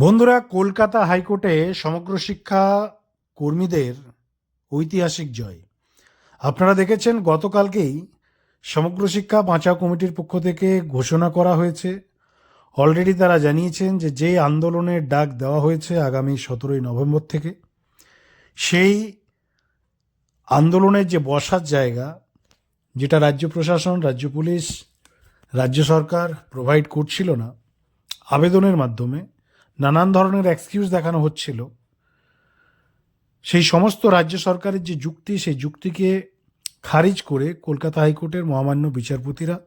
বন্ধুরা, কলকাতা হাইকোর্টে সমগ্র শিক্ষা কর্মীদের ঐতিহাসিক জয়। আপনারা দেখেছেন, গতকালকেই সমগ্র শিক্ষা বাঁচাও কমিটির পক্ষ থেকে ঘোষণা করা হয়েছে। অলরেডি তারা জানিয়েছেন যে যে আন্দোলনের ডাক দেওয়া হয়েছে আগামী সতেরোই নভেম্বর থেকে, সেই আন্দোলনের যে বসার জায়গা, যেটা রাজ্য প্রশাসন, রাজ্য পুলিশ, রাজ্য সরকার প্রোভাইড করছিল না, আবেদনের মাধ্যমে নানান ধরনের এক্সকিউজ দেখানো হচ্ছিল। সেই সমস্ত রাজ্য সরকারের যে যুক্তি, সেই যুক্তিকে খারিজ করে কলকাতা হাইকোর্টের মহামান্য বিচারপতিরা,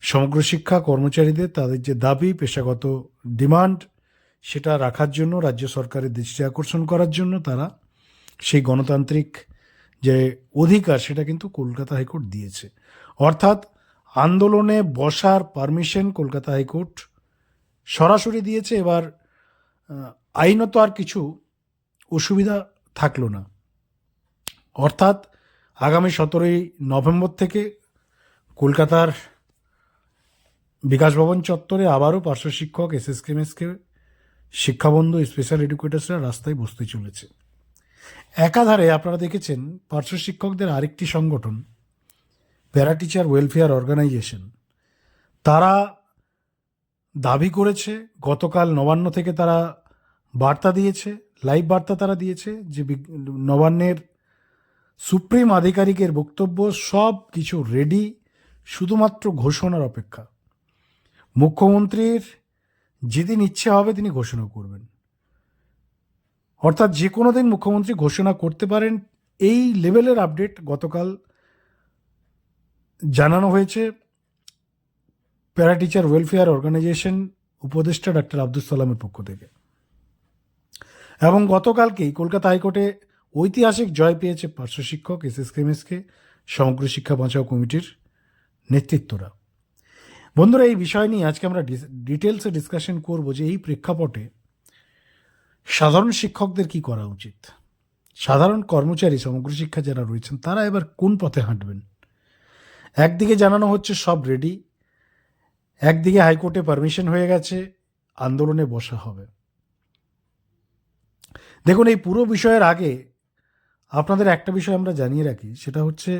সমগ্র শিক্ষা কর্মচারীদের তাদের যে দাবি, পেশাগত ডিমান্ড, সেটা রাখার জন্য, রাজ্য সরকারের দৃষ্টি আকর্ষণ করার জন্য তারা সেই গণতান্ত্রিক যে অধিকার, সেটা কিন্তু কলকাতা হাইকোর্ট দিয়েছে। অর্থাৎ আন্দোলনে বসার পারমিশন কলকাতা হাইকোর্ট সরাসরি দিয়েছে। এবার আইনত আর কিছু অসুবিধা থাকল না। অর্থাৎ আগামী সতেরোই নভেম্বর থেকে কলকাতার বিকাশ ভবন চত্বরে আবারও পার্শ্ব শিক্ষক এস এস শিক্ষাবন্ধু, স্পেশাল এডুকেটার্সরা রাস্তায় বসতে চলেছে। একাধারে আপনারা দেখেছেন পার্শ্ব শিক্ষকদের আরেকটি সংগঠন প্যারা টিচার ওয়েলফেয়ার অর্গানাইজেশন। তারা দাবি করেছে, গতকাল নবান্ন থেকে তারা বার্তা দিয়েছে, লাইভ বার্তা তারা দিয়েছে যে নবান্নের সুপ্রিম আধিকারিকের বক্তব্য সব কিছু রেডি শুধুমাত্র ঘোষণার অপেক্ষা। মুখ্যমন্ত্রীর যেদিন ইচ্ছে হবে তিনি ঘোষণা করবেন। অর্থাৎ যে কোনো দিন মুখ্যমন্ত্রী ঘোষণা করতে পারেন, এই লেভেলের আপডেট গতকাল জানানো হয়েছে। প্যারা টিচার ওয়েলফেয়ার অর্গানাইজেশন উপদেষ্টা ডাক্তার আব্দুল সালামের পক্ষ থেকে। এবং গতকালকেই কলকাতা হাইকোর্টে ঐতিহাসিক জয় পেয়েছে পার্শ্ব শিক্ষক এস এস কেমএসকে সমগ্র শিক্ষা বাঁচাও কমিটির নেতৃত্বরা। বন্ধুরা, এই বিষয় নিয়ে আজকে আমরা ডিটেলসে ডিসকাশন করব যে এই প্রেক্ষাপটে সাধারণ শিক্ষকদের কি করা উচিত? সাধারণ কর্মচারী, সমগ্র শিক্ষা যারা রয়েছেন, তারা এবার কোন পথে হাঁটবেন? একদিকে জানানো হচ্ছে সব রেডি একদিকে হাইকোর্টে পারমিশন হয়ে গেছে, আন্দোলনে বসা হবে। দেখুন, এই পুরো বিষয়ের আগে আপনাদের একটা বিষয় আমরা জানিয়ে রাখি, সেটা হচ্ছে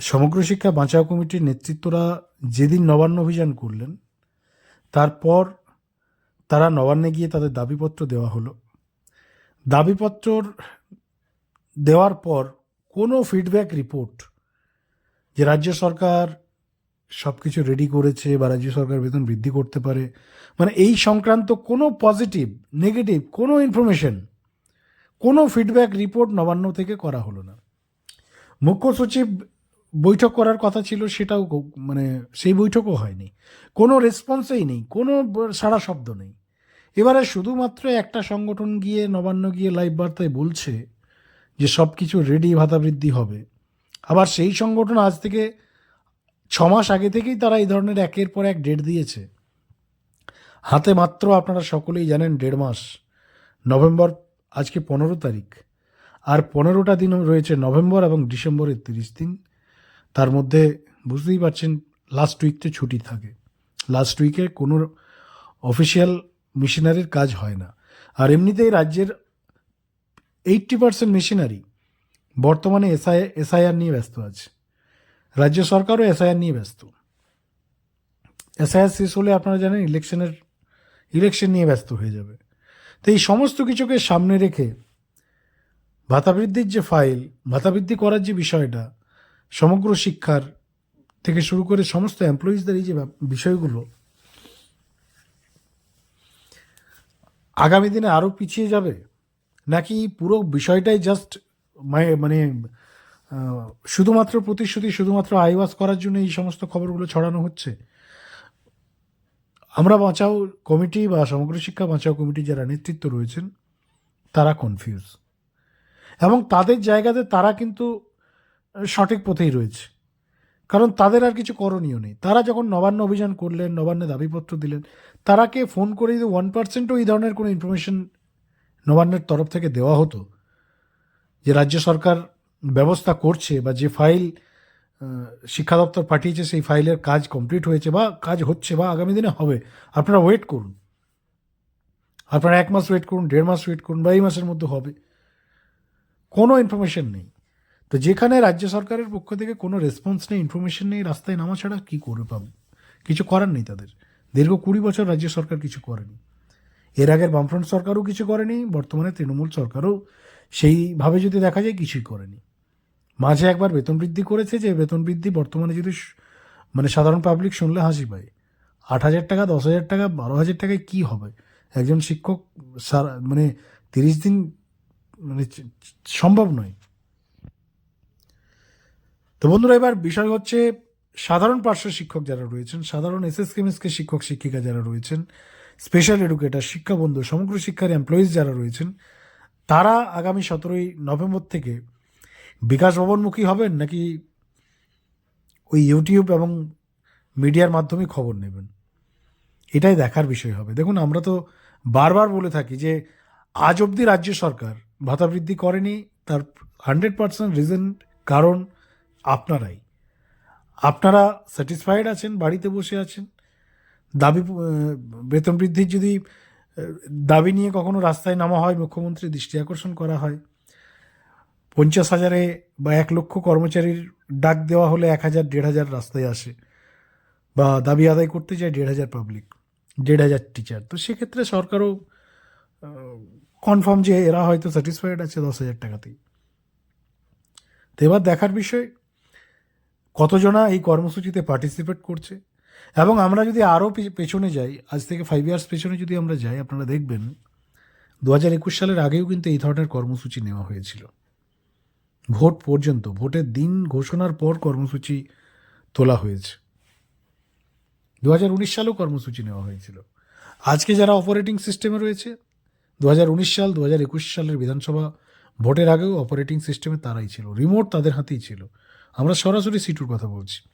সমগ্র শিক্ষা বাঁচাও কমিটির নেতৃত্বরা যেদিন নবান্ন অভিযান করলেন, তারপর তারা নবান্নে গিয়ে তাদের দাবিপত্র দেওয়া হলো। দাবিপত্র দেওয়ার পর কোনো ফিডব্যাক রিপোর্ট যে রাজ্য সরকার সব কিছু রেডি করেছে বা রাজ্য সরকার বেতন বৃদ্ধি করতে পারে। মানে এই সংক্রান্ত কোনো পজিটিভ নেগেটিভ কোনো ইনফরমেশন কোনো ফিডব্যাক রিপোর্ট নবান্ন থেকে করা হলো না। মুখ্য সচিব বৈঠক করার কথা ছিল, সেটাও মানে সেই বৈঠকও হয়নি। কোনো রেসপন্সেই নেই, কোনো সাড়া শব্দ নেই। এবারে শুধুমাত্র একটা সংগঠন গিয়ে নবান্ন গিয়ে লাইভ বার্তায় বলছে যে সব কিছু রেডি ভাতা বৃদ্ধি হবে। আবার সেই সংগঠন আজ থেকে ছ মাস আগে থেকেই তারা এই ধরনের একের পর এক ডেট দিয়েছে। হাতে মাত্র আপনারা সকলেই জানেন দেড় মাস। নভেম্বর, আজকে পনেরো তারিখ। আর পনেরোটা দিন রয়েছে নভেম্বর এবং ডিসেম্বরের তিরিশ দিন। তার মধ্যে বুঝতেই পারছেন লাস্ট উইকতে ছুটি থাকে। লাস্ট উইকে কোনো অফিসিয়াল মিশনারির কাজ হয় না। আর এমনিতেই রাজ্যের এইট্টি পার্সেন্ট মেশিনারি বর্তমানে এসআই এসআইআর নিয়ে ব্যস্ত আছে। রাজ্য সরকারও এসআইআর নিয়ে ব্যস্ত। এসআইআর শেষ হলে আপনারা জানেন ইলেকশনের, ইলেকশন নিয়ে ব্যস্ত হয়ে যাবে। তো এই সমস্ত কিছুকে সামনে রেখে ভাতা বৃদ্ধির যে ফাইল ভাতা বৃদ্ধি করার যে বিষয়টা, সমগ্র শিক্ষার থেকে শুরু করে সমস্ত এমপ্লয়িজদের এই যে বিষয়গুলো, আগামী দিনে আরও পিছিয়ে যাবে? নাকি পুরো বিষয়টাই জাস্ট মানে শুধুমাত্র প্রতিশ্রুতি, শুধুমাত্র আইওয়াস করার জন্য এই সমস্ত খবরগুলো ছড়ানো হচ্ছে? আমরা বাঁচাও কমিটি বা সমগ্র শিক্ষা বাঁচাও কমিটি যারা নেতৃত্ব রয়েছেন, তারা কনফিউজ এবং তাদের জায়গাতে তারা কিন্তু সঠিক পথেই রয়েছে। কারণ তাদের আর কিছু করণীয় নেই। তারা যখন নবান্ন অভিযান করলেন, নবান্নে দাবিপত্র দিলেন তারাকে ফোন করে যদি ওয়ান পার্সেন্টও এই ধরনের কোনো ইনফরমেশন নবান্নের তরফ থেকে দেওয়া হতো যে রাজ্য সরকার ব্যবস্থা করছে বা যে ফাইল শিক্ষা দপ্তর পাঠিয়েছে সেই ফাইলের কাজ কমপ্লিট হয়েছে বা কাজ হচ্ছে বা আগামী দিনে হবে, আপনারা ওয়েট করুন। আপনারা এক মাস ওয়েট করুন, দেড় মাস ওয়েট করুন বা এই মাসের মধ্যে হবে। কোনো ইনফরমেশন নেই। তো যেখানে রাজ্য সরকারের পক্ষ থেকে কোনো রেসপন্স নেই ইনফরমেশন নেই, রাস্তায় নামা ছাড়া কী করে পাবো? কিছু করার নেই তাদের। দীর্ঘ কুড়ি বছর রাজ্য সরকার কিছু করেনি। এর আগের বামফ্রন্ট সরকারও কিছু করেনি, বর্তমানে তৃণমূল সরকারও সেইভাবে যদি দেখা যায়, কিছুই করেনি। মাঝে একবার বেতন বৃদ্ধি করেছে যে বেতন বৃদ্ধি বর্তমানে যদি মানে সাধারণ পাবলিক শুনলে হাসি পায়। আট হাজার টাকা, দশ হাজার টাকা, বারো হাজার টাকায় কী হবে? একজন শিক্ষক সারা মানে তিরিশ দিন মানে সম্ভব নয়। তো বন্ধুরা, এবার বিষয় হচ্ছে সাধারণ পার্শ্ব শিক্ষক যারা রয়েছেন, সাধারণ এস এস কেমিসকে শিক্ষক, শিক্ষিকা যারা রয়েছেন স্পেশাল এডুকেটার শিক্ষাবন্ধু সমগ্র শিক্ষার এমপ্লয়িজ যারা রয়েছেন, তারা আগামী সতেরোই নভেম্বর থেকে বিকাশ ভবনমুখী হবেন নাকি ওই ইউটিউব এবং মিডিয়ার মাধ্যমে খবর নেবেন? এটাই দেখার বিষয় হবে। দেখুন, আমরা তো বারবার বলে থাকি যে আজ অবধি রাজ্য সরকার ভাতা বৃদ্ধি করেনি, তার হান্ড্রেড পার্সেন্ট রিজন কারণ আপনারাই। আপনারা স্যাটিসফাইড আছেন, বাড়িতে বসে আছেন। দাবি বেতন বৃদ্ধির যদি দাবি নিয়ে কখনো রাস্তায় নামা হয় মুখ্যমন্ত্রী দৃষ্টি আকর্ষণ করা হয় পঞ্চাশ হাজারে বা এক লক্ষ কর্মচারীর ডাক দেওয়া হলে এক হাজার, দেড় হাজার রাস্তায় আসে বা দাবি আদায় করতে যায় দেড় হাজার পাবলিক দেড় হাজার টিচার তো সেক্ষেত্রে সরকারও কনফার্ম যে এরা হয়তো স্যাটিসফাইড আছে দশ হাজার টাকাতেই। তো এবার দেখার বিষয়, কতজনা এই কর্মসূচিতে পার্টিসিপেট করছে? এবং আমরা যদি আরও পেছনে যাই, আজ থেকে ফাইভ ইয়ার্স পেছনে যদি আমরা যাই, আপনারা দেখবেন, দু হাজার একুশ সালের আগেও কিন্তু এই ধরনের কর্মসূচি নেওয়া হয়েছিল। ভোট পর্যন্ত, ভোটের দিন ঘোষণার পর কর্মসূচি তোলা হয়েছে। দু হাজার উনিশ সালেও কর্মসূচি নেওয়া হয়েছিল। আজকে যারা অপারেটিং সিস্টেমে রয়েছে দু হাজার উনিশ সাল দু হাজার একুশ সালের বিধানসভা ভোটের আগেও অপারেটিং সিস্টেমে তারাই ছিল। রিমোট তাদের হাতেই ছিল। আমরা সরাসরি সিটুর কথা বলছি।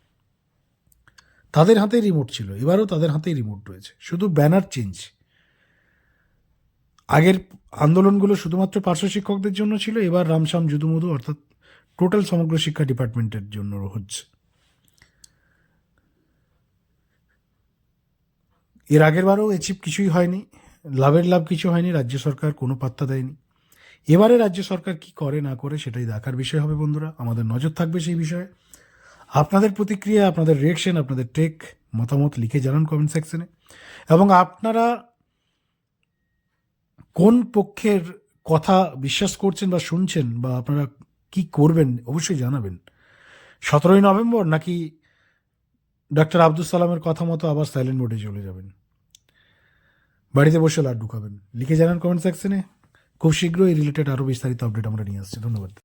তাদের হাতেই রিমোট ছিল। এবারও তাদের হাতেই রিমোট রয়েছে। শুধু ব্যানার চেঞ্জ আগের আন্দোলনগুলো শুধুমাত্র পার্শ্ব শিক্ষকদের জন্য ছিল, এবার রামশ্যাম যুদুমধু অর্থাৎ টোটাল সমগ্র শিক্ষা ডিপার্টমেন্টের জন্য হচ্ছে। এর আগের বারও এচিভ কিছুই হয়নি, লাভের লাভ কিছু হয়নি, রাজ্য সরকার কোনো পাত্তা দেয়নি। এবারে রাজ্য সরকার কি করে না করে সেটাই দেখার বিষয় হবে বন্ধুরা, আমাদের নজর থাকবে সেই বিষয়ে। আপনাদের প্রতিক্রিয়া, আপনাদের রিয়েকশন আপনাদের টেক মতামত লিখে জানান কমেন্ট সেকশনে এবং আপনারা কোন পক্ষের কথা বিশ্বাস করছেন বা শুনছেন বা আপনারা কি করবেন অবশ্যই জানাবেন। সতেরোই নভেম্বর নাকি ডক্টর আব্দুল সালামের কথা মতো আবার সাইলেন্ট মোডে চলে যাবেন। বাড়িতে বসে লাড্ডু খাবেন। লিখে জানান কমেন্ট সেকশনে খুব শীঘ্রই রিলেটেড আরও বিস্তারিত আপডেট আমরা নিয়ে আসছি। ধন্যবাদ।